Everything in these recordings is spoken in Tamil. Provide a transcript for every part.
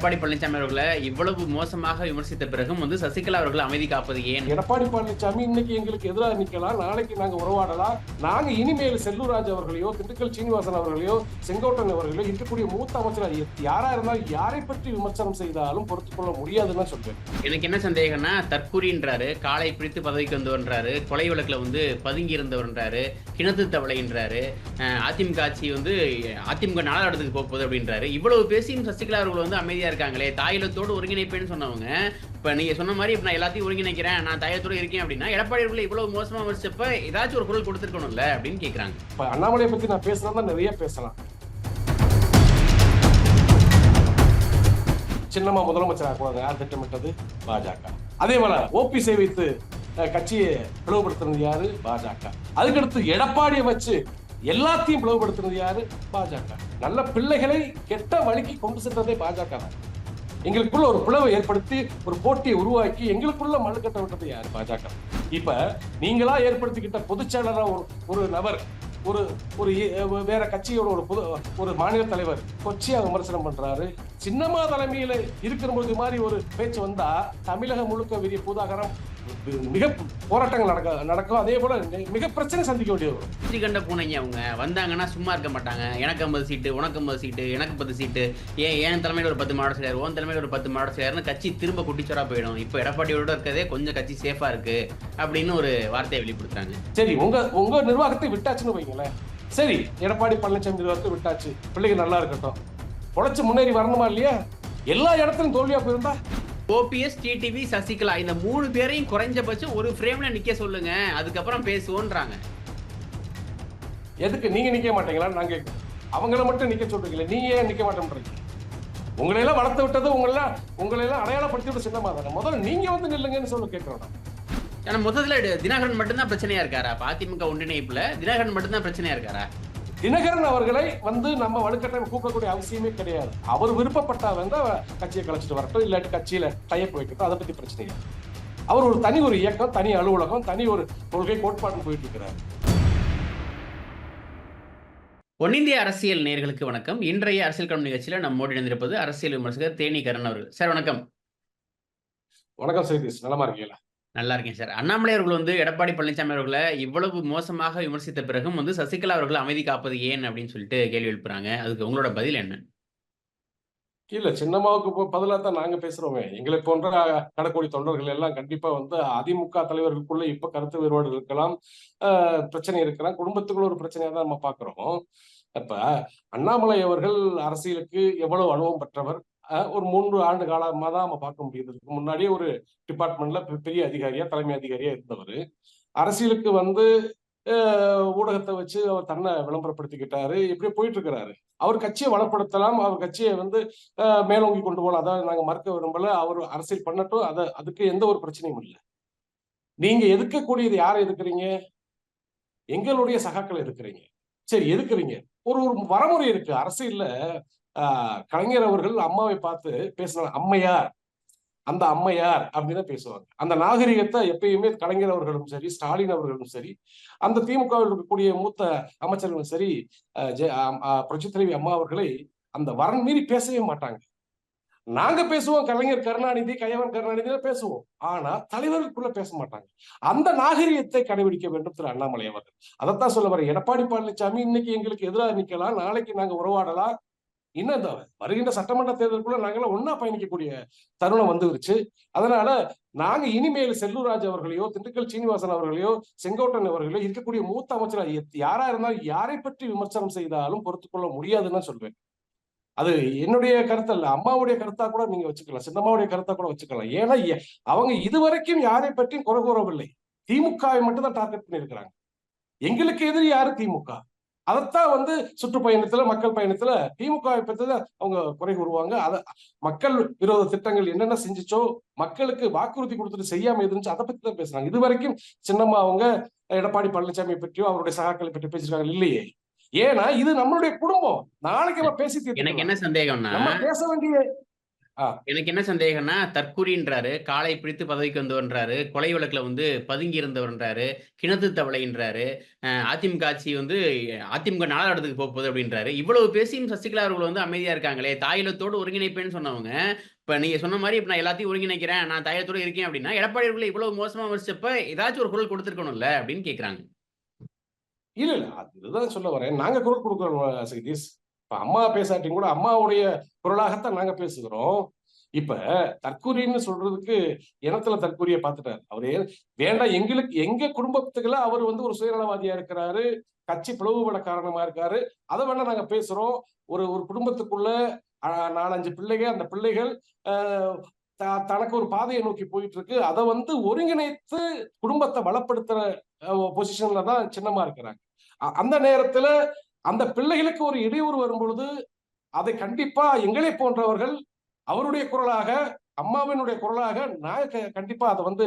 எடப்பாடி பழனிசாமி அவர்களை இவ்வளவு மோசமாக விமர்சித்த பிறகும் வந்து சசிகலா அவர்கள் அமைதி காப்பது ஏன்? எடப்பாடி பழனிசாமி இன்னைக்கு எங்களுக்கு எதிராக நிக்கலாம் நாளைக்கு நாங்க உறவாடலாம். நாங்க இனிமேல் செல்லூராஜ் அவர்களையோ திண்டுக்கல் சீனிவாசன் அவர்களையோ செங்கோட்டன் அவர்களையோ இருக்கக்கூடிய மூத்த அமைச்சர் யாரா இருந்தாலும் யாரை பற்றி விமர்சனம் செய்தாலும் பொறுத்துக் கொள்ள முடியாதுன்னு சொல்றேன். எனக்கு என்ன சந்தேகம்னா தற்கூரின்றாரு காலை பிடித்து பதவிக்கு வந்தவன்றாரு கொலை வழக்குல வந்து பதுங்கி இருந்தவன்றாரு கிணத்து தவளைன்றாரு அதிமுக ஆட்சி வந்து அதிமுக நாடாளுமன்றத்துக்கு போக போகுது அப்படின்றாரு. இவ்வளவு பேசியும் சசிகலா அவர்கள் வந்து அமைதியா இருக்காங்களே தாயிலத்தோடு ஒருங்கிணைப்பேன்னு சொன்னவங்க இப்ப நீங்க சொன்ன மாதிரி இப்ப நான் எல்லாத்தையும் ஒருங்கிணைக்கிறேன் நான் தாயத்தோடு இருக்கேன் அப்படின்னா எடப்பாடி அவர்களை இவ்வளவு மோசமா விமர்சிச்சப்ப ஏதாச்சும் ஒரு குரல் கொடுத்துருக்கணும்ல அப்படின்னு கேக்குறாங்க. இப்ப அண்ணாமலையை பத்தி நான் பேசினா தான் நிறைய பேசலாம். சின்னமா முதலமைச்சர் ஆக்குவாங்க யார் திட்டமிட்டது? பாஜக. அதே போல ஓபிஎஸ்ஐ வைத்து கட்சியை பிளவுபடுத்துறது யாரு? பாஜக. அதுக்கடுத்து எடப்பாடியை வச்சு எல்லாத்தையும் பிளவுபடுத்துறது யாரு? பாஜக. நல்ல பிள்ளைகளை கெட்ட வழிக்கு கொண்டு சென்றதே பாஜக. தான் எங்களுக்குள்ள ஒரு பிளவை ஏற்படுத்தி ஒரு போட்டியை உருவாக்கி எங்களுக்குள்ள மல்லுக்கட்ட கட்ட விட்டது யார்? பாஜக. இப்ப நீங்களா ஏற்படுத்திக்கிட்ட பொதுச்செயலரா ஒரு ஒரு நபர் ஒரு ஒரு இ- வேற கட்சியோட ஒரு பொது ஒரு மாநில தலைவர் கொச்சியா விமர்சனம் பண்றாரு. சின்னம்மா தலைமையில இருக்கிற போது மாதிரி ஒரு பேச்சு வந்தா தமிழகம் முழுக்க பெரிய பூதாகரம். மிக போராட்டங்கள் நடக்க நடக்கும். அதே போல மிக பிரச்சனை சந்திக்க வேண்டியது வரும். ஸ்ரீகண்ட பூனைங்க அவங்க வந்தாங்கன்னா சும்மா இருக்க மாட்டாங்க. எனக்கு ஐம்பது சீட்டு உனக்கு ஐம்பது சீட்டு எனக்கு பத்து சீட்டு. ஏன் என் தலைமையில் ஒரு பத்து மாவட்ட செயலர் உன் தலைமையில் ஒரு பத்து மாவட்ட செயலர்னு கட்சி திரும்ப குட்டிச்சோரா போயிடும். இப்போ எடப்பாடியோட இருக்கதே கொஞ்சம் கட்சி சேஃபா இருக்கு அப்படின்னு ஒரு வார்த்தையை வெளிப்படுத்துறாங்க. சரி உங்க உங்க நிர்வாகத்தை விட்டாச்சுன்னு வைங்களேன். சரி எடப்பாடி பழனிசாமி நிர்வாகத்தை விட்டாச்சு. பிள்ளைங்க நல்லா இருக்கட்டும். பொழைச்சு முன்னேறி வரணுமா இல்லையா? எல்லா இடத்துலயும் தோல்வியா போயிருந்தா ஓபிஎஸ் டிடிவி சசிகலா இந்த மூணு பேரையும் குறைஞ்சபட்சம் ஒரு ஃப்ரேம்ல நிக்க சொல்லுங்க. அதுக்கப்புறம் பேசுவோன்றாங்க. எதுக்கு? நீங்க நிக்க மாட்டீங்களா? நாங்க. அவங்கள மட்டும் நிக்க சொல்றீங்களே நீங்க ஏன் நிக்க மாட்டேன்றீங்க? உங்களை எல்லாம் வளர்த்து விட்டது உங்களெல்லாம் உங்களை எல்லாம் அடையாளப்படுத்தி விட சின்னமா தானே. முதல்ல நீங்க வந்து நில்லுங்கன்னு சொல்ல கேட்கிறோம் நான். ஆனா மொத்தத்துல தினகரன் மட்டும்தான் பிரச்சனையா இருக்காரா? அதிமுக ஒன்றிணைப்புல தினகரன் மட்டும்தான் பிரச்சனையா இருக்காரா? தினகரன் அவர்களை வந்து நம்ம வலுக்கட்டாயம் கூப்பிடக்கூடிய அவசியமே கிடையாது. அவர் விருப்பப்பட்டா வந்து கட்சியை கலைச்சிட்டு வரட்டும் இல்லாட்டி கட்சியில டைப் வைக்கட்டும் அதை பத்தி பிரச்சனை இல்லை. அவர் ஒரு தனி ஒரு இயக்கம் தனி அலுவலகம் தனி ஒரு கொள்கை கோட்பாடு போயிட்டு இருக்கிறார். ஒன்னிந்திய அரசியல் நேர்களுக்கு வணக்கம். இன்றைய அரசியல் களம் நிகழ்ச்சியில நம்மோடு இணைந்திருப்பது அரசியல் விமர்சகர் தேனி கரண் அவர்கள். சார் வணக்கம். வணக்கம் சைதீஷ். நலமா இருக்கீங்களா? நல்லா இருக்கேன் சார். அண்ணாமலை அவர்கள் வந்து எடப்பாடி பழனிசாமி அவர்களை இவ்வளவு மோசமாக விமர்சித்த பிறகும் வந்து சசிகலா அவர்கள் அமைதி காப்பது ஏன் அப்படின்னு சொல்லிட்டு கேள்வி எழுப்புறாங்க. அதுக்கு உங்களோட பதில் என்ன? இல்ல சின்னம்மாவுக்கு பதிலாக தான் நாங்க பேசுறோமே. எங்களை போன்ற கடக்கூடிய தொண்டர்கள் எல்லாம் கண்டிப்பா வந்து அதிமுக தலைவர்களுக்குள்ள இப்ப கருத்து வேறுபாடு இருக்கலாம் ஆஹ் பிரச்சனை இருக்கலாம். குடும்பத்துக்குள்ள ஒரு பிரச்சனையா தான் நம்ம பாக்குறோம். அப்ப அண்ணாமலை அவர்கள் அரசியலுக்கு எவ்வளவு அனுபவம் பெற்றவர்? ஒரு மூன்று ஆண்டு காலமா தான் நம்ம பார்க்க முடியுது. முன்னாடியே ஒரு டிபார்ட்மெண்ட்ல பெரிய அதிகாரியா தலைமை அதிகாரியா இருந்தவர். அரசியலுக்கு வந்து ஆஹ் ஊடகத்தை வச்சு அவர் தன்னை விளம்பரப்படுத்திக்கிட்டாரு. இப்படியே போயிட்டு இருக்கிறாரு அவர் கட்சியை வளப்படுத்தலாம். அவர் கட்சியை வந்து ஆஹ் மேலோங்கி கொண்டு போகலாம். அதாவது நாங்க மறுக்க விரும்பல. அவர் அரசியல் பண்ணட்டும். அத அதுக்கு எந்த ஒரு பிரச்சனையும் இல்லை. நீங்க எதிர்க்கக்கூடியது யாரை எதிர்க்கிறீங்க? எங்களுடைய சகாக்களை எதிர்க்கிறீங்க. சரி எதுக்குறீங்க? ஒரு ஒரு வரமுறை இருக்கு. அரசியல்ல கலைஞர் அவர்கள் அம்மாவை பார்த்து பேசினாங்க அம்மையார். அந்த அம்மையார் அப்படின்னு பேசுவாங்க. அந்த நாகரிகத்தை எப்பயுமே கலைஞர் அவர்களும் சரி ஸ்டாலின் அவர்களும் சரி அந்த திமுகவில் இருக்கக்கூடிய மூத்த அமைச்சர்களும் சரி அஹ் அம்மா அவர்களை அந்த வரன் மீறி பேசவே மாட்டாங்க. நாங்க பேசுவோம் கலைஞர் கருணாநிதி கயவன் கருணாநிதி பேசுவோம். ஆனா தலைவர்களுக்குள்ள பேச மாட்டாங்க. அந்த நாகரிகத்தை கடைபிடிக்க வேண்டும் திரு அண்ணாமலை அவர்கள். அதைத்தான் சொல்ல வரேன். எடப்பாடி பழனிசாமி இன்னைக்கு எங்களுக்கு எதிராக நிக்கலாம் நாளைக்கு நாங்க உறவாடலாம். இன்னும் இந்த வருகின்ற சட்டமன்ற தேர்தலுக்குள்ள நாங்களாம் ஒன்னா பயணிக்கக்கூடிய தருணம் வந்துருச்சு. அதனால நாங்க இனிமேல் செல்லூராஜ் அவர்களையோ திண்டுக்கல் சீனிவாசன் அவர்களையோ செங்கோட்டன் அவர்களையோ இருக்கக்கூடிய மூத்த அமைச்சர் யாரா இருந்தாலும் யாரை பற்றி விமர்சனம் செய்தாலும் பொறுத்துக்கொள்ள முடியாதுன்னு சொல்வேன். அது என்னுடைய கருத்து அல்ல. அம்மாவுடைய கருத்தா கூட நீங்க வச்சுக்கலாம். சின்னம்மாவுடைய கருத்தா கூட வச்சுக்கலாம். ஏன்னா அவங்க இதுவரைக்கும் யாரை பற்றியும் குறை கூறவில்லை. திமுகவை மட்டும் தான் டார்கெட் பண்ணியிருக்கிறாங்க. எங்களுக்கு எதிரி யாரு? திமுக. அதைத்தான் வந்து சுற்றுப்பயணத்துல மக்கள் பயணத்துல திமுகவை பற்றி அவங்க குறை கூறுவாங்க அத மக்கள் விரோத திட்டங்கள் என்னென்ன செஞ்சுச்சோ மக்களுக்கு வாக்குறுதி கொடுத்துட்டு செய்யாம இருந்துச்சு அதை பத்தி தான் பேசுறாங்க இது வரைக்கும் சின்னம்மா அவங்க எடப்பாடி பழனிசாமி பற்றியோ அவருடைய சகாக்களை பற்றி பேசிருக்காங்க இல்லையே ஏன்னா இது நம்மளுடைய குடும்பம் நாளைக்கு நம்ம பேசி எனக்கு. என்ன சந்தேகம்னா நம்ம பேச வேண்டிய. எனக்கு என்ன சந்தேகம்னா தற்குறின்றாரு காலை பிடித்து பதவிக்கு வந்தவன்றாரு கொலை வழக்குல வந்து பதுங்கி இருந்தவன்றாரு கிணத்து தவளைன்றாரு அதிமுக ஆட்சி வந்து அதிமுக நாடாளுமன்றத்துக்கு போக போகுது அப்படின்றாரு. இவ்வளவு பேசியும் சசிகலா அவர்கள் வந்து அமைதியா இருக்காங்களே தாயிலத்தோடு ஒருங்கிணைப்பேன்னு சொன்னவங்க. இப்ப நீங்க சொன்ன மாதிரி இப்ப நான் எல்லாத்தையும் ஒருங்கிணைக்கிறேன் நான் தாயத்தோட இருக்கேன் அப்படின்னா எடப்பாடி அவர்களை இவ்வளவு மோசமா விமர்சிச்சப்ப ஏதாச்சும் ஒரு குரல் கொடுத்துருக்கணும்ல அப்படின்னு கேக்குறாங்க. இல்ல இல்ல அது இதுதான் சொல்ல வரேன். நாங்க குரல் கொடுக்கிறோம் இப்ப அம்மா பேசாட்டியும் கூட அம்மாவுடைய குரலாகத்தான் நாங்க பேசுகிறோம். இப்ப தற்கூரின்னு சொல்றதுக்கு இனத்துல தற்கூரிய பார்த்துட்டாரு அவரு வேண்டாம் எங்களுக்கு எங்க குடும்பத்துக்குள்ள அவர் வந்து ஒரு சுயநலவாதியா இருக்கிறாரு கட்சி பிளவுபட காரணமா இருக்காரு. அதை வேணா நாங்க பேசுறோம். ஒரு ஒரு குடும்பத்துக்குள்ள அஹ், நாலஞ்சு பிள்ளைகள் அந்த பிள்ளைகள் த- தனக்கு ஒரு பாதையை நோக்கி போயிட்டு இருக்கு அதை வந்து ஒருங்கிணைத்து குடும்பத்தை பலப்படுத்துற பொசிஷன்ல தான் சின்னமா இருக்கிறாங்க. அந்த நேரத்துல அந்த பிள்ளைகளுக்கு ஒரு இடையூறு வரும் பொழுது அதை கண்டிப்பா எங்களை போன்றவர்கள் அவருடைய குரலாக அம்மாவினுடைய குரலாக நான் கண்டிப்பா அதை வந்து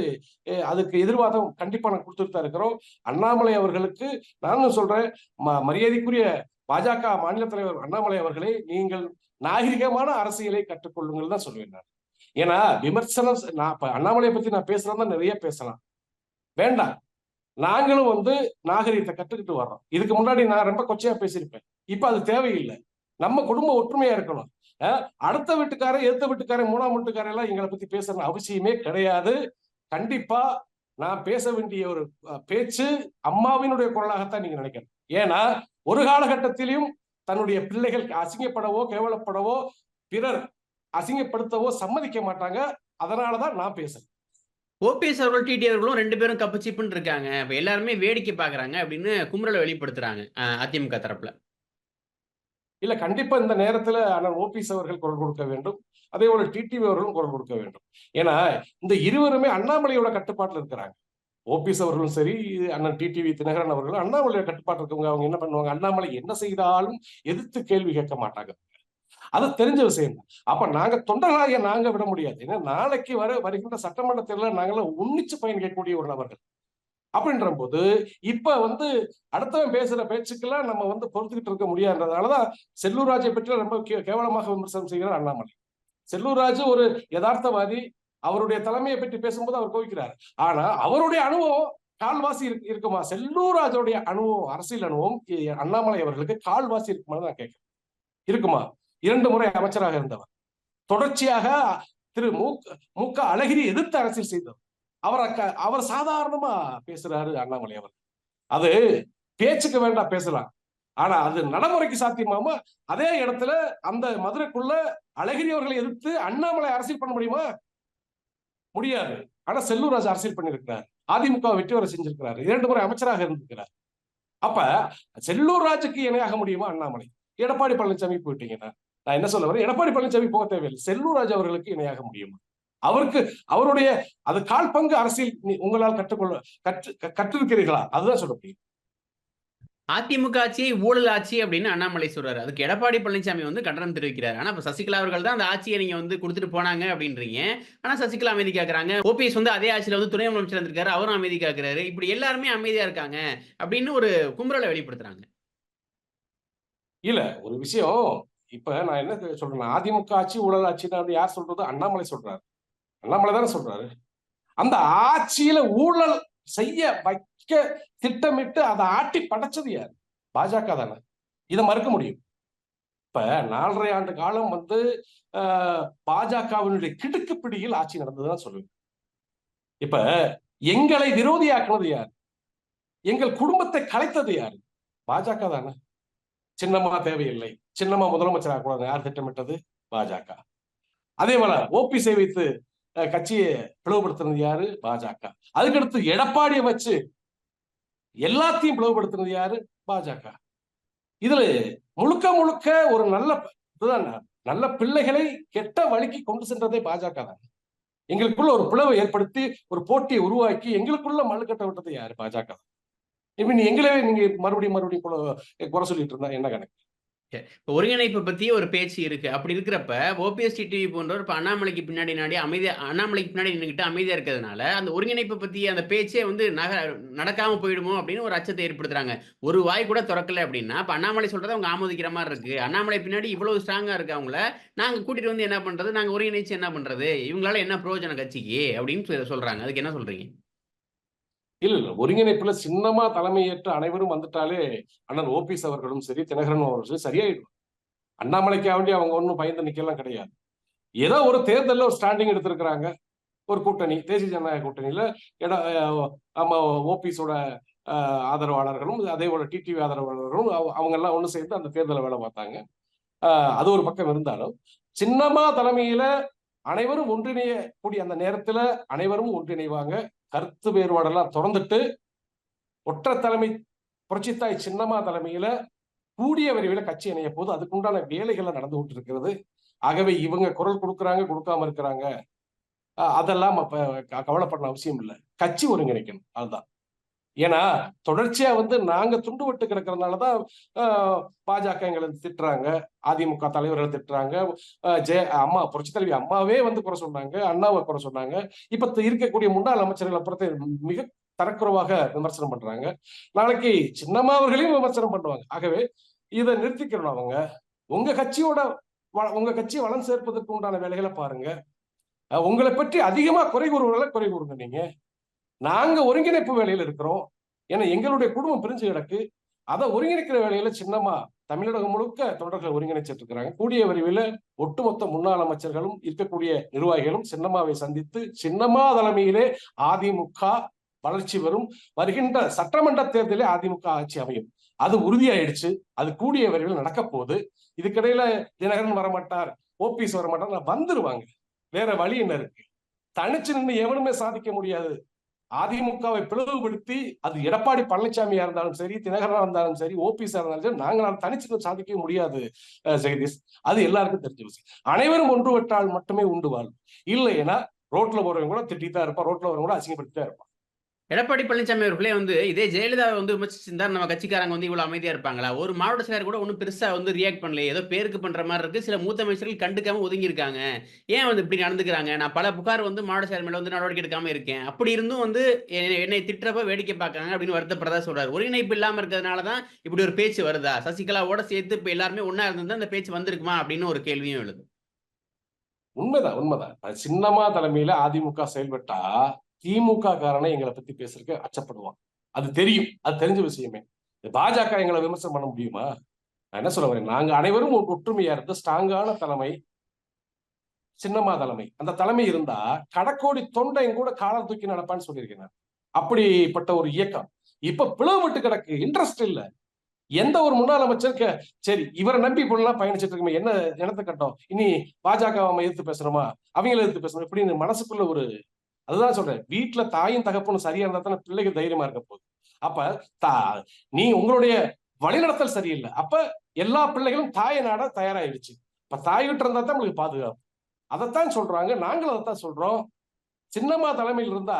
அதுக்கு எதிர்வாதம் கண்டிப்பா நான் கொடுத்துட்டு தான் இருக்கிறோம். அண்ணாமலை அவர்களுக்கு நானும் சொல்றேன் ம- மரியாதைக்குரிய பாஜக மாநில தலைவர் அண்ணாமலை அவர்களை நீங்கள் நாகரிகமான அரசியலை கற்றுக்கொள்ளுங்கள் தான் சொல்லுவேன் நான். ஏன்னா விமர்சனம் நான் அண்ணாமலையை பத்தி நான் பேசுறதா நிறைய பேசலாம். வேண்டாம். நாங்களும் வந்து நாகரிகத்தை கற்றுக்கிட்டு வர்றோம். இதுக்கு முன்னாடி நான் ரொம்ப கொச்சையா பேசியிருப்பேன். இப்ப அது தேவையில்லை. நம்ம குடும்ப ஒற்றுமையா இருக்கணும். அஹ் அடுத்த வீட்டுக்காரன் எடுத்த வீட்டுக்காரன் மூணாம் வீட்டுக்காரன் எல்லாம் எங்களை பத்தி பேசுற அவசியமே கிடையாது. கண்டிப்பா நான் பேச வேண்டிய ஒரு பேச்சு அம்மாவினுடைய குரலாகத்தான் நீங்க நினைக்கணும். ஏன்னா ஒரு காலகட்டத்திலையும் தன்னுடைய பிள்ளைகள் அசிங்கப்படவோ கேவலப்படவோ பிறர் அசிங்கப்படுத்தவோ சம்மதிக்க மாட்டாங்க. அதனாலதான் நான் பேசுறேன். ஓபிஎஸ் அவர்கள் டிடி அவர்களும் ரெண்டு பேரும் கப்பு சிப்புன்னு இருக்காங்க. இப்போ எல்லாருமே வேடிக்கை பார்க்குறாங்க அப்படின்னு குமுறலை வெளிப்படுத்துறாங்க அதிமுக தரப்புல. இல்ல கண்டிப்பா இந்த நேரத்துல அண்ணன் ஓபிஎஸ் அவர்கள் குரல் கொடுக்க வேண்டும். அதே போல டிடிவி அவர்களும் குரல் கொடுக்க வேண்டும். ஏன்னா இந்த இருவருமே அண்ணாமலையோட கட்டுப்பாட்டுல இருக்கிறாங்க. ஓபிஎஸ் அவர்களும் சரி அண்ணன் டிடிவி தினகரன் அவர்களும் அண்ணாமலையோட கட்டுப்பாட்டு இருக்கவங்க அவங்க என்ன பண்ணுவாங்க? அண்ணாமலை என்ன செய்தாலும் எதிர்த்து கேள்வி கேட்க மாட்டாங்க. அது தெரிஞ்ச விஷயம் தான். அப்ப நாங்க தொண்டர்களாகிய நாங்க விட முடியாது. ஏன்னா நாளைக்கு வர வருகின்ற சட்டமன்ற தேர்தலில் நாங்களாம் உன்னிச்சு பயன் கேட்கக்கூடிய ஒரு நபர்கள். அப்படின்ற போது இப்ப வந்து அடுத்தவன் பேசுற பேச்சுக்கெல்லாம் நம்ம வந்து பொறுத்துக்கிட்டு இருக்க முடியாதுன்றதுனாலதான் செல்லூர் ராஜை பற்றி ரொம்ப கே- கேவலமாக விமர்சனம் செய்கிறார் அண்ணாமலை. செல்லூர் ராஜு ஒரு யதார்த்தவாதி. அவருடைய தலைமையை பற்றி பேசும்போது அவர் கோவிக்கிறார். ஆனா அவருடைய அனுபவம் கால்வாசி இருக்கு இருக்குமா? செல்லூர்ராஜோடைய அனுபவம் அரசியல் அனுபவம் அண்ணாமலை அவர்களுக்கு கால்வாசி இருக்குமான்னு நான் கேட்கிறேன். இருக்குமா? இரண்டு முறை அமைச்சராக இருந்தவர். தொடர்ச்சியாக திரு மு மு க அழகிரி எதிர்த்து அரசியல் செய்தவர். அவர் அக்க- அவர் சாதாரணமா பேசுறாரு அண்ணாமலை அவர் அது பேச்சுக்கு வேண்டாம் பேசலாம். ஆனா அது நடைமுறைக்கு சாத்தியமாம அதே இடத்துல அந்த மதுரைக்குள்ள அழகிரி அவர்களை எதிர்த்து அண்ணாமலை அரசியல் பண்ண முடியுமா? முடியாது. ஆனா செல்லூர் ராஜ் அரசியல் பண்ணியிருக்கிறார். அதிமுக வெற்றி வர செஞ்சிருக்கிறார். இரண்டு முறை அமைச்சராக இருந்திருக்கிறார். அப்ப செல்லூர் ராஜுக்கு இணையாக முடியுமா அண்ணாமலை? எடப்பாடி பழனிசாமி போயிட்டீங்கன்னா. நான் என்ன சொல்ல வரேன்? எடப்பாடி பழனிசாமி போக தேவையில்லை. செல்லூர் ராஜ் அவர்களுக்கு இணையாக முடியுமா? அவருக்கு அவருடைய அது கால் பங்கு அரசியல் உங்களால் கற்றுக்கொள்ள கற்று கற்றிருக்கிறீர்களா? அதுதான் சொல்ல முடியும். அதிமுக ஆட்சியை ஊழல் ஆட்சி அப்படின்னு அண்ணாமலை சொல்றாரு. அதுக்கு எடப்பாடி பழனிசாமி வந்து கண்டனம் தெரிவிக்கிறார். ஆனா இப்ப சசிகலா அவர்கள் தான் அந்த ஆட்சியை நீங்க வந்து கொடுத்துட்டு போனாங்க அப்படின்றீங்க. ஆனா சசிகலா அமைதி காக்குறாங்க. ஓபிஎஸ் வந்து அதே ஆட்சியில வந்து துணை முதலமைச்சர் இருந்திருக்காரு. அவரும் அமைதி காக்குறாரு. இப்படி எல்லாருமே அமைதியா இருக்காங்க அப்படின்னு ஒரு குமுறலை வெளிப்படுத்துறாங்க. இல்ல ஒரு விஷயம். இப்ப நான் என்ன சொல்றேன் அதிமுக ஆட்சி ஊழல் ஆட்சின்னு அது யார் சொல்றது? அண்ணாமலை சொல்றாரு. அண்ணாமலை தானே சொல்றாரு. அந்த ஆட்சியில ஊழல் செய்ய வைக்க திட்டமிட்டு அதை ஆட்டி படைச்சது யார்? பாஜக தானே. இதை மறுக்க முடியும். இப்ப நாலரை ஆண்டு காலம் வந்து ஆஹ், பாஜகவினுடைய கிடுக்கு பிடியில் ஆட்சி நடந்ததுதான் சொல்லுவேன். இப்ப எங்களை விரோதியாக்குனது யார்? எங்கள் குடும்பத்தை கலைத்தது யார்? பாஜக தானே. சின்னமா தேவையில்லை. சின்னமா முதலமைச்சர் கூடாது யார் திட்டமிட்டது? பாஜக. அதே போல ஓபி வைத்து அஹ், கட்சியை பிளவுபடுத்தினது யாரு? பாஜக. அதுக்கடுத்து எடப்பாடியை வச்சு எல்லாத்தையும் பிளவுபடுத்தினது யாரு? பாஜக. இதுல முழுக்க முழுக்க ஒரு நல்ல இதுதான் நல்ல பிள்ளைகளை கெட்ட வழிக்கு கொண்டு சென்றதே பாஜக தான். எங்களுக்குள்ள ஒரு பிளவை ஏற்படுத்தி ஒரு போட்டியை உருவாக்கி எங்களுக்குள்ள மல்லு கட்ட விட்டது யாரு? பாஜக தான். இப்போ நீ எங்களே நீங்க மறுபடியும் மறுபடியும் குறை சொல்லிட்டு இருந்தா என்ன கணக்கு இப்போ ஒருங்கிணைப்பு பத்தி ஒரு பேச்சு இருக்கு. அப்படி இருக்கிறப்ப, ஓபிஎஸ் டிவி போன்றவர் இப்போ அண்ணாமலைக்கு பின்னாடி நாடி அமைதியா அண்ணாமலைக்கு பின்னாடி நின்னுகிட்டு அமைதியா இருக்கிறதுனால, அந்த ஒருங்கிணைப்பு பத்தி அந்த பேச்சே வந்து நக நடக்காம போயிடுமோ அப்படின்னு ஒரு அச்சத்தை ஏற்படுத்துறாங்க. ஒரு வாய் கூட திறக்கல அப்படின்னா, இப்போ அண்ணாமலை சொல்றத அவங்க ஆமோதிக்கிற மாதிரி இருக்கு. அண்ணாமலை பின்னாடி இவ்வளவு ஸ்ட்ராங்கா இருக்கு அவங்கள, நாங்க கூட்டிட்டு வந்து என்ன பண்றது? நாங்க ஒருங்கிணைச்சு என்ன பண்றது? இவங்களால என்ன பிரயோஜனம் கட்சிக்கு? அப்படின்னு சொல்றாங்க. அதுக்கு என்ன சொல்றீங்க? இல்ல, இல்ல. ஒருங்கிணைப்புல சின்னமா தலைமையேற்று அனைவரும் வந்துட்டாலே, அண்ணன் ஓபிஎஸ் அவர்களும் சரி, தினகரன் அவர்களும் சரி சரியாயிடும். அண்ணாமலைக்காக வேண்டி அவங்க ஒன்றும் பயந்து நிக்கலாம் கிடையாது. ஏதோ ஒரு தேர்தலில் ஒரு ஸ்டாண்டிங் எடுத்திருக்கிறாங்க. ஒரு கூட்டணி, தேசிய ஜனநாயக கூட்டணியில எட நம்ம ஓபிஎஸோட ஆதரவாளர்களும், அதே போல டிடிவி ஆதரவாளர்களும் அவங்க எல்லாம் ஒன்று சேர்ந்து அந்த தேர்தலை வேலை பார்த்தாங்க. அது ஒரு பக்கம் இருந்தாலும், சின்னமா தலைமையில அனைவரும் ஒன்றிணையக்கூடிய அந்த நேரத்துல அனைவரும் ஒன்றிணைவாங்க. கருத்து வேறுபாடெல்லாம் திறந்துட்டு ஒற்ற தலைமை புரட்சித்தாய் சின்னம்மா தலைமையில கூடிய விரைவில் கட்சி இணைய போது அதுக்குண்டான வேலைகள்லாம் நடந்து கொண்டிருக்கிறது. ஆகவே இவங்க குரல் கொடுக்குறாங்க கொடுக்காம இருக்கிறாங்க. அதெல்லாம் அப்ப க அவசியம் இல்லை கட்சி ஒருங்கிணைக்கணும். அதுதான். ஏன்னா, தொடர்ச்சியா வந்து நாங்க துண்டு விட்டு கிடக்கிறதுனாலதான் பாஜக எங்களை திட்டுறாங்க. அதிமுக தலைவர்களை திட்டுறாங்க. ஜெய அம்மா புரட்சி தலைவி அம்மாவே வந்து குறை சொன்னாங்க. அண்ணாவை குறை சொன்னாங்க. இப்ப இருக்கக்கூடிய முன்னாள் அமைச்சர்கள் அப்புறத்தை மிக தரக்குறைவாக விமர்சனம் பண்றாங்க. நாளைக்கு சின்னம்மா அவர்களையும் விமர்சனம் பண்ணுவாங்க. ஆகவே இதை நிறுத்திக்கணும் அவங்க. உங்க கட்சியோட உங்க கட்சி வளம் சேர்ப்பதற்கு உண்டான வேலைகளை பாருங்க. உங்களை பற்றி அதிகமா குறை கூறுவர்கள குறை கூறுங்க நீங்க. நாங்க ஒருங்கிணைப்பு வேலையில இருக்கிறோம். ஏன்னா எங்களுடைய குடும்பம் பிரிஞ்சு கிடக்கு. அத ஒருங்கிணைக்கிற வேலையில சின்னம்மா தமிழகம் முழுக்க தொண்டர்களை ஒருங்கிணைச்சிட்டு இருக்கிறாங்க. கூடிய விரைவில ஒட்டுமொத்த முன்னாள் அமைச்சர்களும், இருக்கக்கூடிய நிர்வாகிகளும் சின்னம்மாவை சந்தித்து, சின்னம்மா தலைமையிலே அதிமுக வளர்ச்சி வரும் வருகின்ற சட்டமன்ற தேர்தலே அதிமுக ஆட்சி அமையும். அது உறுதியாயிடுச்சு. அது கூடிய விரைவில் நடக்க போகுது. இதுக்கிடையில தினகரன் வரமாட்டார், ஓபிஎஸ் வரமாட்டார் வந்துருவாங்க. வேற வழி என்ன இருக்கு? தனிச்சு நின்று எவனுமே சாதிக்க முடியாது. அதிமுகவை பிளவுபடுத்தி, அது எடப்பாடி பழனிசாமியா இருந்தாலும் சரி, தினகரனா இருந்தாலும் சரி, ஓபிஎஸ்ஸா இருந்தாலும் சரி, நாங்களால தனிச்சு சாதிக்க முடியாது ஜெகதீஷ். அது எல்லாருக்கும் தெரிஞ்ச விஷயம். அனைவரும் ஒன்றுபட்டால் மட்டுமே உண்டு வாழ்வு. இல்லைன்னா ரோட்ல போறவங்க கூட திட்டிட்டு தான் இருப்பான். ரோட்ல வரவங்க கூட அசிங்கப்படுத்தி தான் இருப்பான். எடப்பாடி பழனிசாமி அவர்களே வந்து இதே ஜெயலலிதாவை வந்து விமர்சிச்சிருந்தா நம்ம கட்சிக்காரங்க வந்து இவ்வளவு அமைதியா இருப்பாங்களா? ஒரு மாவட்ட செயலர் கூட ஒன்றும் பெருசா வந்து ரியாக்ட் பண்ணல ஏதோ பேருக்கு பண்ற மாதிரி இருக்கு. சில மூத்த அமைச்சர்கள் கண்டுக்காம ஒதுங்கி இருக்காங்க. ஏன் வந்து இப்படி நடந்துக்கிறாங்க? நான் பல புகார் வந்து மாவட்ட செயலர் மேல வந்து நடவடிக்கை எடுக்காம இருக்கேன். அப்படி இருந்தும் வந்து என்னை திட்டுறப்ப வேடிக்கை பார்க்கறாங்க அப்படின்னு வருத்தப்படுறதா சொல்றாரு. ஒருங்கிணைப்பு இல்லாம இருக்கிறதுனால தான் இப்படி ஒரு பேச்சு வருதா? சசிகலாவோட சேர்த்து இப்ப எல்லாருமே ஒன்னா இருந்திருந்தா அந்த பேச்சு வந்திருக்குமா? அப்படின்னு ஒரு கேள்வியும் எழுது. உண்மைதான், உண்மைதான். சின்னமா தலைமையில அதிமுக செயல்பட்டா, திமுக காரனை எங்களை பத்தி பேசுறதுக்கு அச்சப்படுவான். அது தெரியும். அது தெரிஞ்ச விஷயமே. பாஜக எங்களை விமர்சனம் பண்ண முடியுமா? நான் என்ன சொல்ல வரேன், நாங்க அனைவரும் ஒரு ஒற்றுமையா இருந்து ஸ்ட்ராங்கான தலைமை சின்னம்மா தலைமை. அந்த தலைமை இருந்தா, கடக்கோடி தொண்டையும் கூட கால தூக்கி நடப்பான்னு சொல்லியிருக்கேன் நான். அப்படிப்பட்ட ஒரு இயக்கம். இப்ப பிளவுபட்டு கிடக்கு. இன்ட்ரெஸ்ட் இல்ல. எந்த ஒரு முன்னாள் அமைச்சர் சரி இவரை நம்பி இப்படிலாம் பயணிச்சுட்டு இருக்கோமே, என்ன இனத்தை கட்டம்? இனி பாஜக எதிர்த்து பேசுறோமா? அவங்கள எதிர்த்து பேசுறோம் இப்படின்னு மனசுக்குள்ள ஒரு அதுதான் சொல்றேன். வீட்டுல தாயும் தகப்பனும் சரியா இருந்தா தானே பிள்ளைக்கு தைரியமா இருக்க போகுது. அப்ப தா நீ உங்களுடைய வழிநடத்தல் சரியில்லை அப்ப எல்லா பிள்ளைகளும் தாயை நாட தயாராயிடுச்சு. இப்ப தாய்கிட்ட இருந்தா தான் உங்களுக்கு பாதுகாப்பு. அதைத்தான் சொல்றாங்க. நாங்களும் அதைத்தான் சொல்றோம். சின்னம்மா தலைமையில் இருந்தா,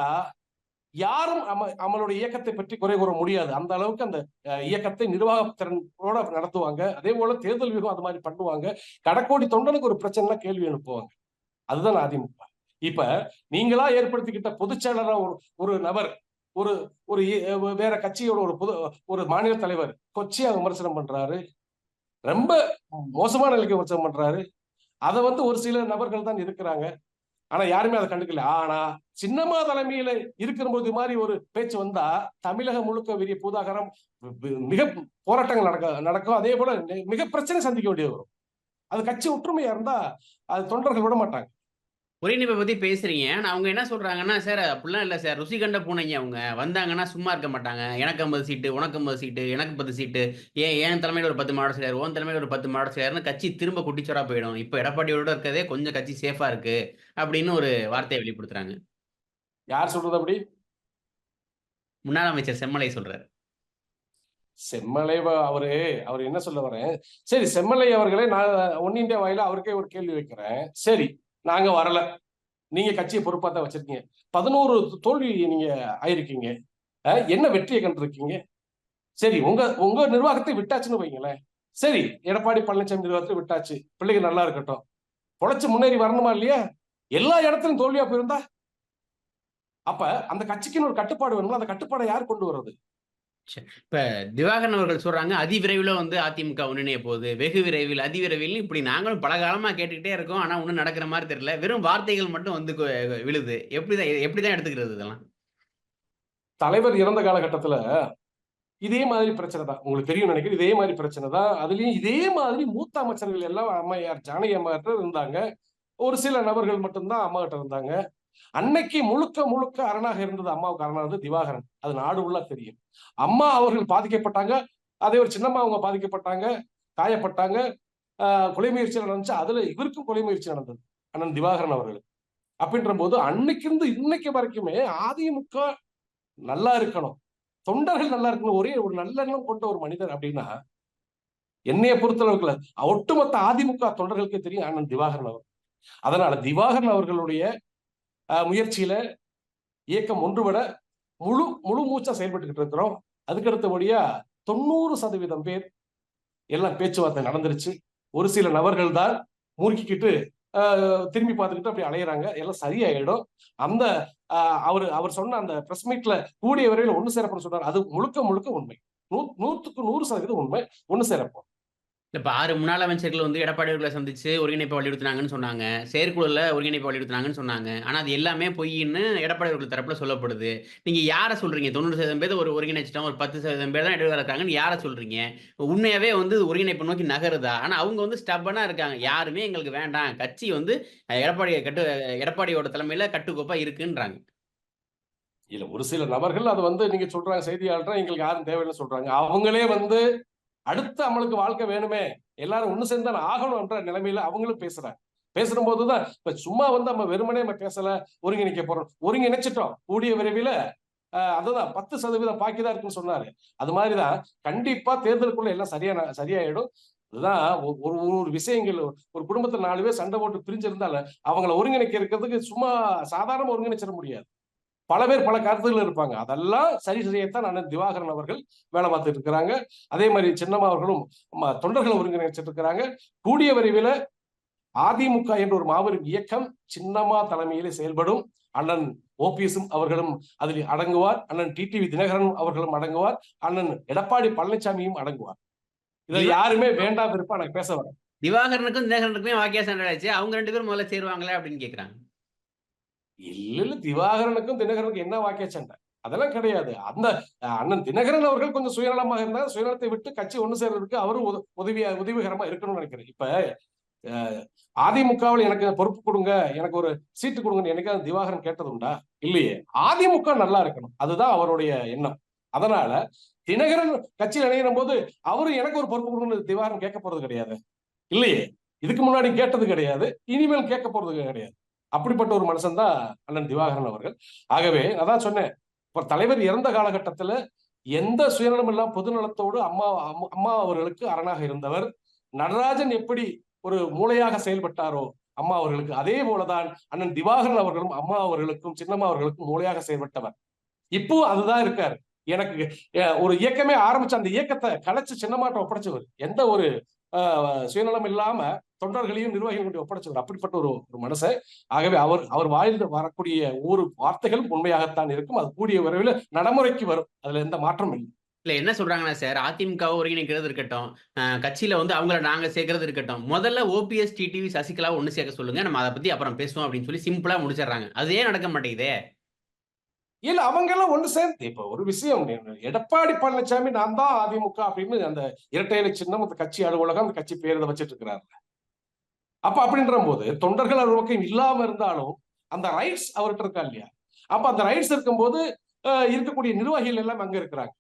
யாரும் அம அவங்களுடைய இயக்கத்தை பற்றி குறை கூற முடியாது. அந்த அளவுக்கு அந்த இயக்கத்தை நிர்வாக திறனோட நடத்துவாங்க. அதே போல தேர்தல் வியூகம் அது மாதிரி பண்ணுவாங்க. கடக்கோடி தொண்டனுக்கு ஒரு பிரச்சனைனா கேள்வி எழுப்புவாங்க. அதுதான் அதிமுக. இப்ப நீங்களா ஏற்படுத்திக்கிட்ட பொதுச் செயலாளரா ஒரு ஒரு நபர், ஒரு ஒரு வேற கட்சியோட ஒரு பொது ஒரு மாநில தலைவர் கொச்சியா விமர்சனம் பண்றாரு. ரொம்ப மோசமான நிலைக்கு விமர்சனம் பண்றாரு. அதை வந்து ஒரு சில நபர்கள் தான் இருக்கிறாங்க. ஆனா யாருமே அதை கண்டுக்கல. ஆனா சின்னம்மா தலைமையில இருக்கிறபோது போது மாதிரி ஒரு பேச்சு வந்தா, தமிழகம் முழுக்க பெரிய பூதாகரம் மிக போராட்டங்கள் நடக்க நடக்கும். அதே போல மிக பிரச்சனை சந்திக்க வேண்டியது வரும். அது கட்சி ஒற்றுமையா இருந்தா, அது தொண்டர்கள் விட மாட்டாங்க. பத்தி பேசுறீங்க. ஆனா அவங்க என்ன சொல்றாங்கன்னா, சார் அப்படிலாம் இல்ல சார். ருசி கண்ட பூனைங்க அவங்க. வந்தாங்கன்னா சும்மா இருக்க மாட்டாங்க. எனக்கு 50 சீட்டு, உனக்கு 50 சீட்டு, எனக்கு 10 சீட்டு. ஏன் என் தலைமையில ஒரு 10 மாவட்ட செயலர், உன் தலைமையில ஒரு 10 மாவட்ட செயலர்ன்னு கட்சி திரும்ப குட்டிச்சோரா போயிடும். இப்ப எடப்பாடியோட இருக்கிறதே கொஞ்சம் கட்சி சேஃபா இருக்கு. அப்படின்னு ஒரு வார்த்தைய வெளிப்படுத்துறாங்க. யார் சொல்றது அப்படி? முன்னாள் அமைச்சர் செம்மலை சொல்றாரு. செம்மலை அவரு அவரு என்ன சொல்ல வரேன், சரி செம்மலை அவர்களே நான் ஒன் இந்தியா வாயிலா அவருக்கே ஒரு கேள்வி வைக்கிறேன். சரி, நாங்க வரல. நீங்க கட்சியை பொறுப்பா தான் வச்சிருக்கீங்க. 11 தோல்வி நீங்க ஆயிருக்கீங்க. என்ன வெற்றியை கண்டிருக்கீங்க? சரி உங்க உங்க நிர்வாகத்தை விட்டாச்சுன்னு வைங்களேன். சரி எடப்பாடி பழனிசாமி நிர்வாகத்தை விட்டாச்சு பிள்ளைங்க நல்லா இருக்கட்டும் பொழைச்சு முன்னேறி வரணுமா இல்லையா எல்லா இடத்துலயும் தோல்வியா போயிருந்தா அப்ப அந்த கட்சிக்குன்னு ஒரு கட்டுப்பாடு வேணும்ல அந்த கட்டுப்பாடை யார் கொண்டு வர்றது இப்ப திவாகரன் அவர்கள் சொல்றாங்க அதிவிரைவில் வந்து அதிமுக ஒன்றிணைய போகுது. வெகு விரைவில் அதிவிரைவில் இப்படி நாங்களும் பல காலமா கேட்டுக்கிட்டே இருக்கோம். ஆனா ஒன்றும் நடக்கிற மாதிரி தெரியல. வெறும் வார்த்தைகள் மட்டும் வந்து விழுது. எப்படிதான் எப்படிதான் எடுத்துக்கிறது இதெல்லாம்? தலைவர் இறந்த காலகட்டத்துல இதே மாதிரி பிரச்சனை தான். உங்களுக்கு தெரியும் நினைக்கிறேன். இதே மாதிரி பிரச்சனை தான். அதுலயும் இதே மாதிரி மூத்த அமைச்சர்கள் எல்லாம் அம்மையார் ஜானகி அம்மையார் இருந்தாங்க. ஒரு சில நபர்கள் மட்டும்தான் அம்மா கிட்ட இருந்தாங்க. அன்னைக்கு முழுக்க முழுக்க அரணாக இருந்தது அம்மாவுக்கு அரணாக இருந்தது திவாகரன். அது நாடு உள்ள தெரியும். அம்மா அவர்கள் பாதிக்கப்பட்டாங்க. அதே ஒரு சின்னம்மா அவங்க பாதிக்கப்பட்டாங்க. காயப்பட்டாங்க. கொலை முயற்சி நடந்துச்சு. அதுல இவருக்கும் கொலை முயற்சி நடந்தது அண்ணன் திவாகரன் அவர்கள். அப்படின்ற போது அன்னைக்கு இருந்து இன்னைக்கு வரைக்குமே அதிமுக நல்லா இருக்கணும். தொண்டர்கள் நல்லா இருக்கணும். ஒரே ஒரு நல்லெண்ணம் கொண்ட ஒரு மனிதர் அப்படின்னா என்னைய பொறுத்தளவுக்குல ஒட்டுமொத்த அதிமுக தொண்டர்களுக்கே தெரியும் அண்ணன் திவாகரன் அவர் அதனால திவாகரன் அவர்களுடைய முயற்சியில இயக்கம் ஒன்றுபட முழு முழு மூச்சா செயல்பட்டுக்கிட்டு இருக்கிறோம். அதுக்கு அடுத்தபடியா தொண்ணூறு சதவீதம் பேர் எல்லாம் பேச்சுவார்த்தை நடந்துருச்சு. ஒரு சில நபர்கள் தான் முறுக்கிக்கிட்டு ஆஹ், திரும்பி பார்த்துக்கிட்டு அப்படி அலையிறாங்க. எல்லாம் சரியாயிடும். அந்த ஆஹ், அவர் அவர் சொன்ன அந்த பிரஸ் மீட்ல கூடிய விரைவில் ஒன்று சேரப்படும் சொன்னார் அது முழுக்க முழுக்க உண்மை. நூ நூற்றுக்கு நூறு சதவீதம் உண்மை. ஒன்று சேரப்போம் இப்போ ஆறு முன்னாள் அமைச்சர்கள் வந்து எடப்பாடி அவர்களை சந்திச்சு ஒருங்கிணைப்பை வலியுறுத்தினாங்கன்னு சொன்னாங்க. செயற்குழுல ஒருங்கிணைப்பை வலியுறுத்தினாங்கன்னு சொன்னாங்க. ஆனால் அது எல்லாமே பொய்ன்னு எடப்பாடி அவர்கள் தரப்புல சொல்லப்படுது. நீங்க யாரை சொல்றீங்க? தொண்ணூறு சதவீதம் பேர் ஒரு ஒருங்கிணைச்சிட்டோம் ஒரு பத்து சதவீதம் பேர் தான் இடைவெளி இருக்காங்கன்னு யாரை சொல்றீங்க? உண்மையாவே வந்து ஒருங்கிணைப்பு நோக்கி நகருதா? ஆனால் அவங்க வந்து ஸ்டப்பனா இருக்காங்க. யாருமே எங்களுக்கு வேண்டாம். கட்சி வந்து எடப்பாடி கட்டு எடப்பாடியோட தலைமையில கட்டுக்கோப்பா இருக்குன்றாங்க. இல்ல ஒரு சில நபர்கள் அது வந்து நீங்க சொல்றாங்க செய்தியாளர் எங்களுக்கு யாரும் தேவையில்லைன்னு சொல்றாங்க. அவங்களே வந்து அடுத்து நம்மளுக்கு வாழ்க்கை வேணுமே எல்லாரும் ஒண்ணு சேர்ந்து தான் ஆகணும்ன்ற நிலைமையில அவங்களும் பேசுறாங்க. பேசுற போதுதான் இப்ப சும்மா வந்து நம்ம வெறுமனே நம்ம பேசல ஒருங்கிணைக்க போறோம். ஒருங்கிணைச்சிட்டோம். கூடிய விரைவில் ஆஹ் அதுதான் பத்து சதவீதம் பாக்கிதான் இருக்குன்னு சொன்னாரு. அது மாதிரிதான் கண்டிப்பா தேர்தலுக்குள்ள எல்லாம் சரியான சரியாயிடும். அதுதான் ஒ- ஒரு ஒரு ஒரு விஷயங்கள் ஒரு குடும்பத்துல நாலு பேர் சண்டை போட்டு பிரிஞ்சிருந்தால அவங்கள ஒருங்கிணைக்க இருக்கிறதுக்கு சும்மா சாதாரண ஒருங்கிணைச்சிட முடியாது. பல பேர் பல கருத்துகள் இருப்பாங்க. அதெல்லாம் சரி செய்யத்தான் அண்ணன் திவாகரன் அவர்கள் வேலை பார்த்துட்டு இருக்கிறாங்க. அதே மாதிரி சின்னம்மா அவர்களும் தொண்டர்கள் ஒருங்கிணைச்சிட்டு இருக்கிறாங்க. கூடிய விரைவில் அதிமுக என்ற ஒரு மாபெரும் இயக்கம் சின்னம்மா தலைமையிலே செயல்படும். அண்ணன் ஓபிஎஸும் அவர்களும் அதில் அடங்குவார். அண்ணன் டிடிவி தினகரன் அவர்களும் அடங்குவார். அண்ணன் எடப்பாடி பழனிசாமியும் அடங்குவார். இதில் யாருமே வேண்டாம் விருப்பம் எனக்கு பேச வரேன். திவாகரனுக்கும் தினகரனுக்குமே வாக்கியா சண்டை ஆச்சு அவங்க ரெண்டு பேரும் முதல்ல சேருவாங்களே அப்படின்னு கேக்குறாங்க. இல்ல இல்ல திவாகரனுக்கும் தினகரனுக்கும் என்ன வாக்கிய சண்டை? அதெல்லாம் கிடையாது. அந்த அஹ், அண்ணன் தினகரன் அவர்கள் கொஞ்சம் சுயநலமாக இருந்தா சுயநலத்தை விட்டு கட்சி ஒண்ணு சேர்றதுக்கு அவரும் உத- உதவியா உதவிகரமா இருக்கணும்னு நினைக்கிறேன். இப்ப அஹ், அதிமுகவில் எனக்கு பொறுப்பு கொடுங்க எனக்கு ஒரு சீட்டு கொடுங்கன்னு அந்த திவாகரன் கேட்டது உண்டா? இல்லையே. அதிமுக நல்லா இருக்கணும். அதுதான் அவருடைய எண்ணம். அதனால தினகரன் கட்சியில் இணையும் போது அவரு எனக்கு ஒரு பொறுப்பு கொடுங்கன்னு திவாகரன் கேட்க போறது கிடையாது. இல்லையே. இதுக்கு முன்னாடி கேட்டது கிடையாது. இனிமேல் கேட்க போறது கிடையாது. அப்படிப்பட்ட ஒரு மனுஷன் தான் அண்ணன் திவாகரன் அவர்கள். ஆகவே அதான் சொன்னேன் இப்ப தலைவர் இறந்த காலகட்டத்துல எந்த சுயநலம் இல்லாம பொதுநலத்தோடு அம்மா அம்மா- அம்மா அவர்களுக்கு அரணாக இருந்தவர் நடராஜன் எப்படி ஒரு மூளையாக செயல்பட்டாரோ அம்மா அவர்களுக்கு அதே போலதான் அண்ணன் திவாகரன் அவர்களும் அம்மா அவர்களுக்கும் சின்னம்மா அவர்களுக்கும் மூளையாக செயல்பட்டவர். இப்போ அதுதான் இருக்காரு. எனக்கு அஹ், ஒரு இயக்கமே ஆரம்பிச்ச அந்த இயக்கத்தை கலைச்சு சின்னமாட்ட ஒப்படைச்சவர். எந்த ஒரு சுயநலம் இல்லாம தொண்டர்களையும் நிர்வாகிகளையும் கொண்டு ஒப்படைச்சவர் அப்படிப்பட்ட ஒரு ஒரு மனசு. ஆகவே அவர் அவர் வாழ்ந்து வரக்கூடிய ஒவ்வொரு வார்த்தைகளும் உண்மையாகத்தான் இருக்கும். அது கூடிய விரைவில் நடைமுறைக்கு வரும். அதுல எந்த மாற்றமும் இல்லை. இல்ல என்ன சொல்றாங்கன்னா சார் அதிமுக ஒருங்கிணைக்கிறது இருக்கட்டும் கட்சியில வந்து அவங்கள நாங்க சேர்க்கறது இருக்கட்டும் முதல்ல ஓபிஎஸ் டிடிவி சசிகலா ஒண்ணு சேர்க்க சொல்லுங்க. நம்ம அதை பத்தி அப்புறம் பேசுவோம் அப்படின்னு சொல்லி சிம்பிளா முடிச்சிடுறாங்க. அது ஏன் நடக்க மாட்டேங்குதே? இல்ல அவங்க எல்லாம் ஒண்ணு சேர்ந்து இப்ப ஒரு விஷயம் எடப்பாடி பழனிசாமி நான் தான் அதிமுக அப்படின்னு அந்த இரட்டை இலை சின்னம் அந்த கட்சி அலுவலகம் அந்த கட்சி பேரை வச்சிட்டு இருக்கிறாரு அப்ப அப்படின்ற போது தொண்டர்கள் அவர் பக்கம் இல்லாம இருந்தாலும் அந்த ரைட்ஸ் அவர்கிட்ட இருக்கா இல்லையா? அப்ப அந்த ரைட்ஸ் இருக்கும்போது அஹ், இருக்கக்கூடிய நிர்வாகிகள் எல்லாம் அங்க இருக்கிறாங்க.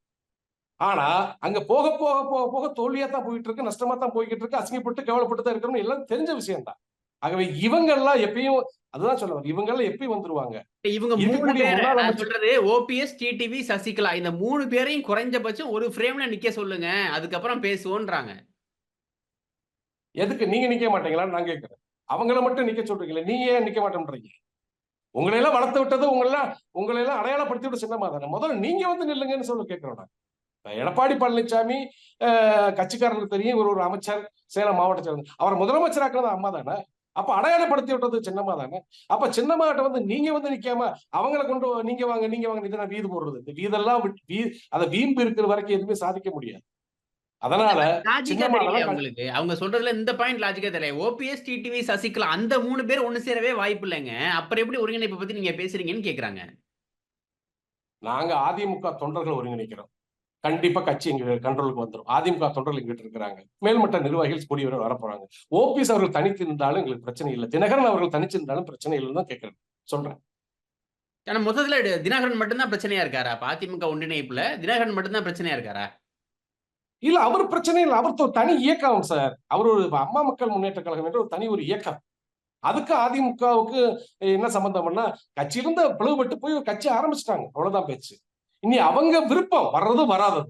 ஆனா அங்க போக போக போக போக தோல்வியா தான் போயிட்டு இருக்கு நஷ்டமா தான் போய்கிட்டு இருக்கு அசிங்கப்பட்டு கவலைப்பட்டு தான் இருக்கணும் எல்லாம் தெரிஞ்ச விஷயம் தான் ஆகவே இவங்க எல்லாம் எப்பயும் அதுதான் சொல்ல வரேன். இவங்க எல்லாம் எப்பயும் வந்துருவாங்க. இவங்க மூணு பேர் சொல்றது ஓபிஎஸ் டிடிவி சசிகலா இந்த மூணு பேரையும் குறைஞ்சபட்சம் ஒரு ஃப்ரேம்ல நிக்க சொல்லுங்க. அதுக்கப்புறம் பேசுவோன்றாங்க. எதுக்கு? நீங்க நிக்க மாட்டீங்களான்னு நான் கேட்கிறேன் அவங்கள மட்டும் நிக்க சொல்றீங்களே நீங்க ஏன் நிக்க மாட்டேன்றீங்க? உங்களை எல்லாம் வளர்த்து விட்டது உங்களை எல்லாம் உங்களை எல்லாம் அடையாளப்படுத்தி விட்டு சின்னமா தானே. முதல்ல நீங்க வந்து நில்லுங்கன்னு சொல்லி கேட்கிறோம் நான். எடப்பாடி பழனிசாமி கட்சிக்காரர்களுக்கு தெரியும் இவர் ஒரு அமைச்சர் சேலம் மாவட்ட சேர்ந்த அவரை முதலமைச்சராக்குறது அம்மா தானே? அப்ப அடையாளப்படுத்தி விட்டது சின்னம்மா தானே? அப்ப சின்னம்மாட்ட வந்து நீங்க வந்து நிக்காம அவங்கள கொண்டு நீங்க வாங்க நீங்க வாங்க இதுனா வீது போடுறது. இந்த வீதெல்லாம் வீ அதை வீம்பு இருக்கிற வரைக்கும் எதுவுமே சாதிக்க முடியாது. அதனால உங்களுக்கு அவங்க சொல்றதுல இந்த பாயிண்ட் லாஜிக்கா தெரியல. ஓபிஎஸ் டிடிவி சசிகலா அந்த மூணு பேர் ஒண்ணு சேரவே வாய்ப்பு இல்லைங்க. அப்புறம் எப்படி ஒருங்கிணைப்பை பத்தி நீங்க பேசுறீங்கன்னு கேக்குறாங்க. நாங்க அதிமுக தொண்டர்கள் ஒருங்கிணைக்கிறோம். கண்டிப்பா கட்சி எங்க கண்ட்ரோலுக்கு வந்துடும் அதிமுக தொண்டர்கள் எங்கிட்ட இருக்கிறாங்க. மேல்மட்ட நிர்வாகிகள் கூடிய வரை வரப்போறாங்க ஓபிஎஸ் அவர்கள் தனித்து இருந்தாலும் எங்களுக்கு பிரச்சனை இல்லை. தினகரன் அவர்கள் தனிச்சு இருந்தாலும் பிரச்சனை இல்லைன்னு தான் கேட்கறேன் சொல்றேன். ஆனா மொத்தத்துல டி- தினகரன் மட்டும்தான் பிரச்சனையா இருக்காரா? அதிமுக ஒன்றிணைப்புல தினகரன் மட்டும்தான் பிரச்சனையா இருக்காரா? இல்ல அவர் பிரச்சனை இல்லை. அவர் தனி இயக்கம் சார். அவர் ஒரு அம்மா மக்கள் முன்னேற்ற கழகம் என்ற ஒரு தனி ஒரு இயக்கம். அதுக்கு அதிமுகவுக்கு என்ன சம்பந்தம்னா கட்சியிலிருந்து பிளவுபட்டு போய் ஒரு கட்சி ஆரம்பிச்சிட்டாங்க. அவ்வளவுதான் பேச்சு. இனி அவங்க விருப்பம் வர்றது வராதது.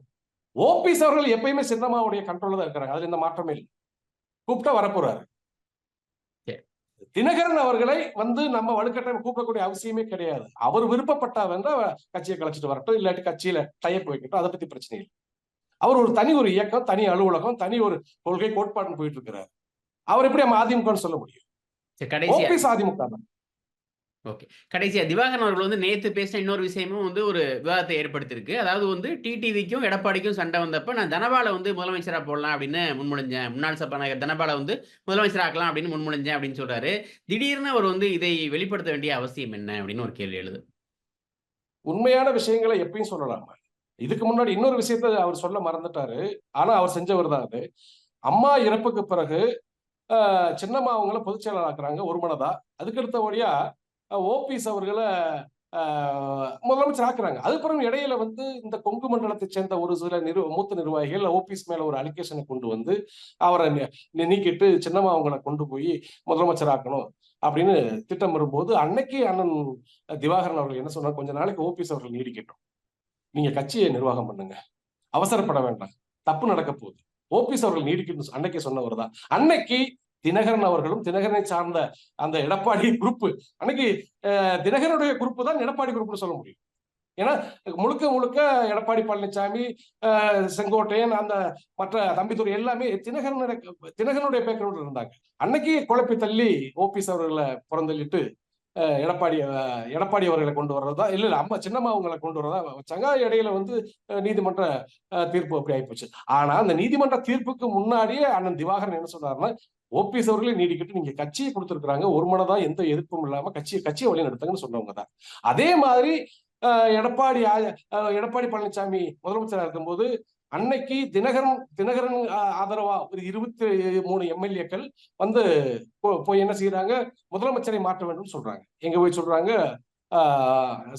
ஓபிஎஸ் அவர்கள் எப்பயுமே சின்னம்மாவுடைய கண்ட்ரோல்ல தான் இருக்கிறாங்க. அதுல எந்த மாற்றமே இல்லை. கூப்பிட்டா வரப்போறாரு. தினகரன் அவர்களை வந்து நம்ம வலுக்கட்டாயம் கூப்பிடக்கூடிய அவசியமே கிடையாது. அவர் விருப்பப்பட்டா வந்து கட்சியை கலைச்சிட்டு வரட்டும் இல்லாட்டி கட்சியில டைப் வைக்கட்டும் அதை பத்தி பிரச்சனை இல்லை. அவர் ஒரு தனி ஒரு இயக்கம் தனி அலுவலகம் தனி ஒரு கொள்கை கோட்பாடுன்னு போயிட்டு இருக்கிறார். அவர் எப்படி நம்ம அதிமுகன்னு சொல்ல முடியும்? ஓபிஎஸ் அதிமுக தான். ஓகே. கடைசியா திவாகரன் அவர்கள் வந்து நேத்து பேசின இன்னொரு விஷயமும் வந்து ஒரு விவாதத்தை ஏற்படுத்தியிருக்கு. அதாவது வந்து டிடிவிக்கும் எடப்பாடிக்கும் சண்டை வந்தப்ப நான் தனபால வந்து முதலமைச்சரா போடலாம் அப்படின்னு முன்மொழிஞ்சேன். முன்னாள் சபாநாயகர் தனபால வந்து முதலமைச்சராக்கலாம் அப்படின்னு முன்மொழிஞ்சேன் அப்படின்னு சொல்றாரு. திடீர்னு அவர் வந்து இதை வெளிப்படுத்த வேண்டிய அவசியம் என்ன? அப்படின்னு ஒரு கேள்வி எழுது. உண்மையான விஷயங்களை எப்பயும் சொல்லலாம். இதுக்கு முன்னாடி இன்னொரு விஷயத்த அவர் சொல்ல மறந்துட்டாரு. ஆனா அவர் செஞ்சவர் தான் அது. அம்மா இறப்புக்கு பிறகு சின்னம்மா அவங்கள பொதுச் செயலாளர் ஆக்குறாங்க ஒரு மனதா அதுக்கடுத்த வழியா ஓபிஎஸ் அவர்களை முதலமைச்சர் ஆக்குறாங்க. அதுக்கப்புறம் இடையில வந்து இந்த கொங்கு மண்டலத்தை சேர்ந்த ஒரு சில நிறு மூத்த நிர்வாகிகள் ஓபிஎஸ் மேல ஒரு அலிகேஷனை கொண்டு வந்து அவரை நீக்கிட்டு சின்னம்மா அவங்கள கொண்டு போய் முதலமைச்சர் ஆக்கணும் அப்படின்னு திட்டம் வரும்போது அன்னைக்கு அண்ணன் திவாகரன் அவர்கள் என்ன சொன்னார்? கொஞ்ச நாளைக்கு ஓபிஎஸ் அவர்கள் நீடிக்கட்டும். நீங்க கட்சியை நிர்வாகம் பண்ணுங்க. அவசரப்பட வேண்டாம். தப்பு நடக்க போகுது. ஓபிஎஸ் அவர்கள் நீடிக்கணும் அன்னைக்கு சொன்னவர் தான். அன்னைக்கு தினகரன் அவர்களும் தினகரனை சார்ந்த அந்த எடப்பாடி குரூப் அன்னைக்கு தினகரனுடைய குரூப் தான் எடப்பாடி குரூப்னு சொல்ல முடியும். ஏன்னா முழுக்க முழுக்க எடப்பாடி பழனிசாமி அஹ், செங்கோட்டையன் அந்த மற்ற தம்பித்துறை எல்லாமே தினகரனுடைய தினகரனுடைய பேக்கரோடு இருந்தாங்க. அன்னைக்கு குழப்பி தள்ளி ஓபிஎஸ் அவர்களை புறந்தள்ளிட்டு எடப்பாடி அஹ், எடப்பாடி அவர்களை கொண்டு வர்றதா? இல்ல இல்ல அம்மா சின்னம்மா அவங்களை கொண்டு வர்றதா? வச்சாங்க இடையில வந்து நீதிமன்ற தீர்ப்பு அப்படி ஆயிப்போச்சு. ஆனா அந்த நீதிமன்ற தீர்ப்புக்கு முன்னாடியே அண்ணன் திவாகரன் என்ன சொன்னார்னா ஓபிஎஸ் அவர்களே நீடிக்கிட்டு நீங்க கட்சியை கொடுத்துருக்குறாங்க ஒரு மனதான் எந்த எதிர்ப்பும் இல்லாம கட்சியை கட்சியை வழி நடத்துங்கன்னு சொன்னவங்க தான். அதே மாதிரி எடப்பாடி எடப்பாடி பழனிசாமி முதலமைச்சராக இருக்கும்போது அன்னைக்கு தினகரன் தினகரன் ஆதரவா ஒரு இருபத்தி மூணு எம்எல்ஏக்கள் வந்து போய் என்ன செய்யறாங்க முதலமைச்சரை மாற்ற வேண்டும் சொல்றாங்க. எங்க போய் சொல்றாங்க?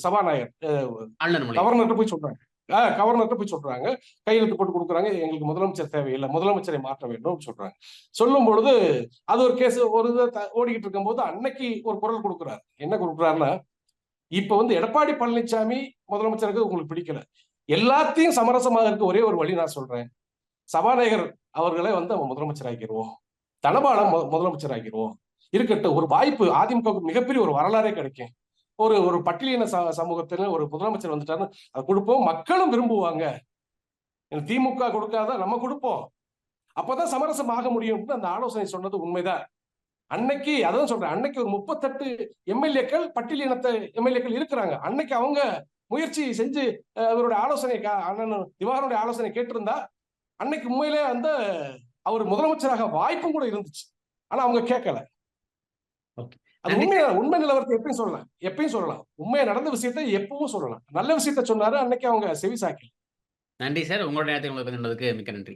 சபாநாயகர் கவர்னர்கிட்ட போய் சொல்றாங்க. கவர்னர்கிட்ட போய் சொல்றாங்க. கையெழுத்து போட்டு கொடுக்குறாங்க. எங்களுக்கு முதலமைச்சர் தேவையில்லை. முதலமைச்சரை மாற்ற வேண்டும் சொல்றாங்க. சொல்லும் பொழுது அது ஒரு கேஸ் ஒரு ஓடிக்கிட்டு இருக்கும்போது அன்னைக்கு ஒரு குரல் கொடுக்குறாரு. என்ன கொடுக்குறாருன்னா இப்ப வந்து எடப்பாடி பழனிசாமி முதலமைச்சருக்கு உங்களுக்கு பிடிக்கல. எல்லாத்தையும் சமரசமாக இருக்க ஒரே ஒரு வழி நான் சொல்றேன். சபாநாயகர் அவர்களை வந்து அவன் முதலமைச்சர் ஆக்கிடுவோம் தனபாலம் மு- முதலமைச்சர் ஆக்கிடுவோம் இருக்கட்டும் ஒரு வாய்ப்பு அதிமுகவுக்கு மிகப்பெரிய ஒரு வரலாறே கிடைக்கும். ஒரு ஒரு பட்டியலின ச ஒரு முதலமைச்சர் வந்துட்டாருன்னு அதை கொடுப்போம். மக்களும் விரும்புவாங்க. எனக்கு திமுக கொடுக்காத நம்ம கொடுப்போம். அப்பதான் சமரசம் ஆக முடியும்னு அந்த ஆலோசனை சொன்னது உண்மைதான். அன்னைக்கு அதான் சொல்றேன் அன்னைக்கு ஒரு முப்பத்தெட்டு எம்எல்ஏக்கள் பட்டியலினத்த எம்எல்ஏக்கள் இருக்கிறாங்க. அன்னைக்கு அவங்க முயற்சி செஞ்சு அவருடைய ஆலோசனை அண்ணன் திவாகருடைய ஆலோசனை கேட்டிருந்தா அன்னைக்கு உண்மையிலே அந்த அவர் முதலமைச்சராக வாய்ப்பும் கூட இருந்துச்சு. ஆனா அவங்க கேட்கல. அது. உண்மை உண்மை நிலவரத்தை எப்பயும் சொல்லலாம். எப்பயும் சொல்லலாம். உண்மையா நடந்த விஷயத்தை எப்பவும் சொல்லலாம். நல்ல விஷயத்த சொன்னாரு அன்னைக்கு அவங்க செவி சாக்கி நன்றி சார். உங்களோட நேரத்தை உங்களுக்கு மிக்க நன்றி.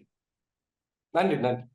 நன்றி நன்றி.